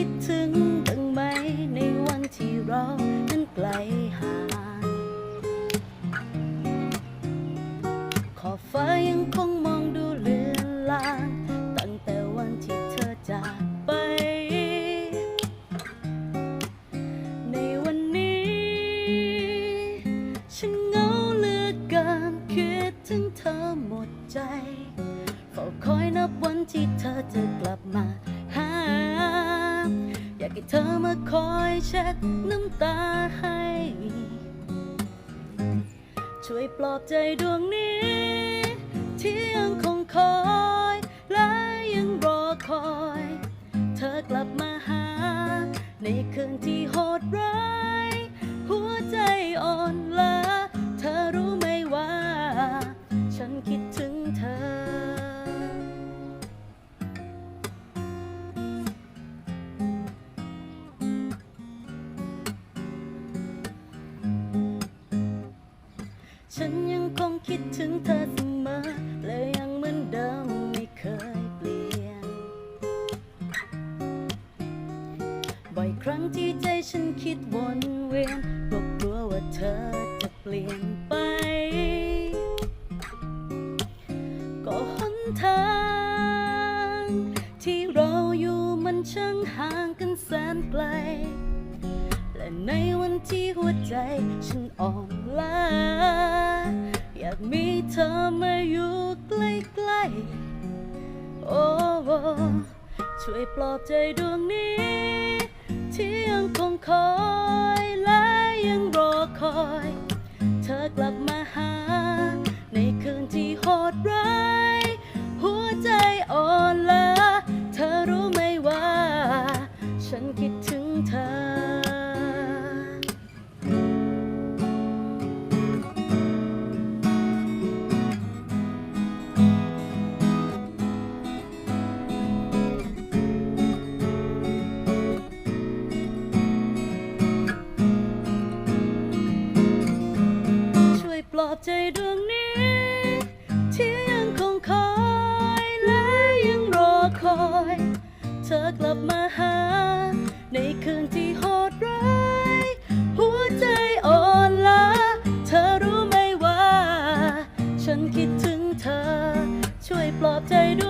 คิดถึงบ้างไหมในวันที่เรานั้นไกลห่างขอบฟ้ายังคงมองดูเลือนลางตั้งแต่วันที่เธอจากไป ในวันนี้ ฉันเหงาเหลือเกินคิดถึงเธอหมดใจ คอยเช็ดน้ำตาให้ ช่วยปลอบใจดวงนี้ ที่ยังคงคอย และยังรอคอย เธอกลับมาหา ในคืนที่โหดร้าย ฉันยังคงคิดถึงเธอเสมอและยังเหมือนเดิมไม่เคยเปลี่ยน บ่อยครั้งที่ใจฉันคิดวนเวียนก็กลัวว่าเธอจะเปลี่ยนไป ก็หนทางที่เราอยู่มันช่างห่างกันแสนไกล แต่ในวันที่หัวใจฉันอ่อนล้า อยากมีเธอมาอยู่ใกล้ๆ โอ้ ช่วยปลอบใจดวงนี้ อบใจดวงนี้ ที่ยังคงคอยและยังรอคอย เธอกลับมาหา ในคืนที่โหดร้ายหัวใจอ่อนล้าเธอรู้ไหมว่า ฉันคิดถึงเธอ ช่วยปลอบใจด้วย